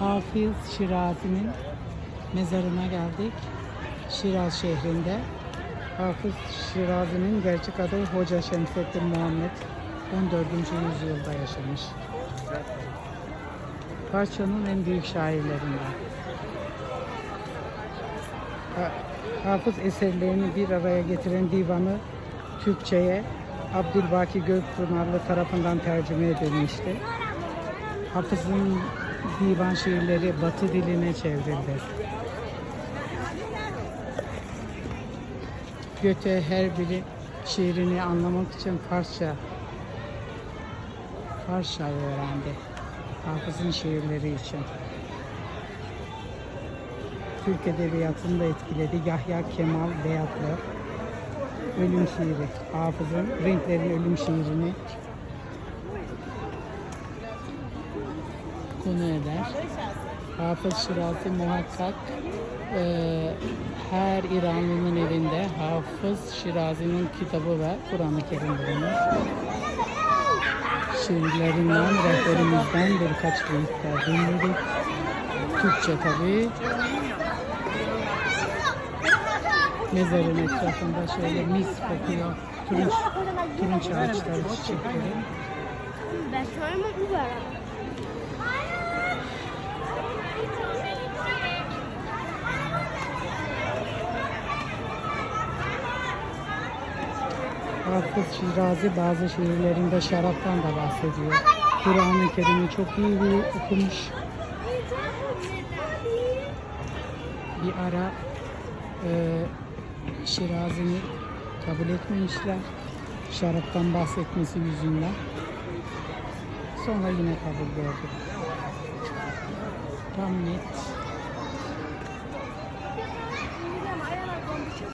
Hafız Şirazi'nin mezarına geldik. Şiraz şehrinde. Hafız Şirazi'nin gerçek adı Hoca Şemsettin Muhammed. 14. yüzyılda yaşamış. Parçanın en büyük şairlerinden. Ha- Hafız eserlerini bir araya getiren divanı Türkçe'ye Abdülbaki Gökpınarlı tarafından tercüme edilmişti. Hafız'ın divan şiirleri Batı diline çevrildi. Göte her biri şiirini anlamak için Farsça Farsça öğrendi. Hafız'ın şiirleri için. Türk Edebiyatı'nı da etkiledi. Yahya Kemal Beyatlı. Ölüm şiiri. Hafız'ın Renklerin Ölüm şiirini konu eder. Hafız Şirazi muhakkak eee, her İranlının evinde Hafız Şirazi'nin kitabı ve Kur'an-ı Kerim bulunur. Şiirlerinden, rehberimizden birkaç beyitler dinledik. Türkçe tabii. Mezarın etrafında şöyle mis kokuyor. Turunç, turunç ağaçları, çiçekleri. Ben sonra mı Hafız Şirazi bazı şiirlerinde şaraptan da bahsediyor. Kur'an-ı Kerim'i çok iyi bir okumuş. Bir ara e, Şirazi'ni kabul etmemişler. Şaraptan bahsetmesi yüzünden. Sonra yine kabul gördü. Tam net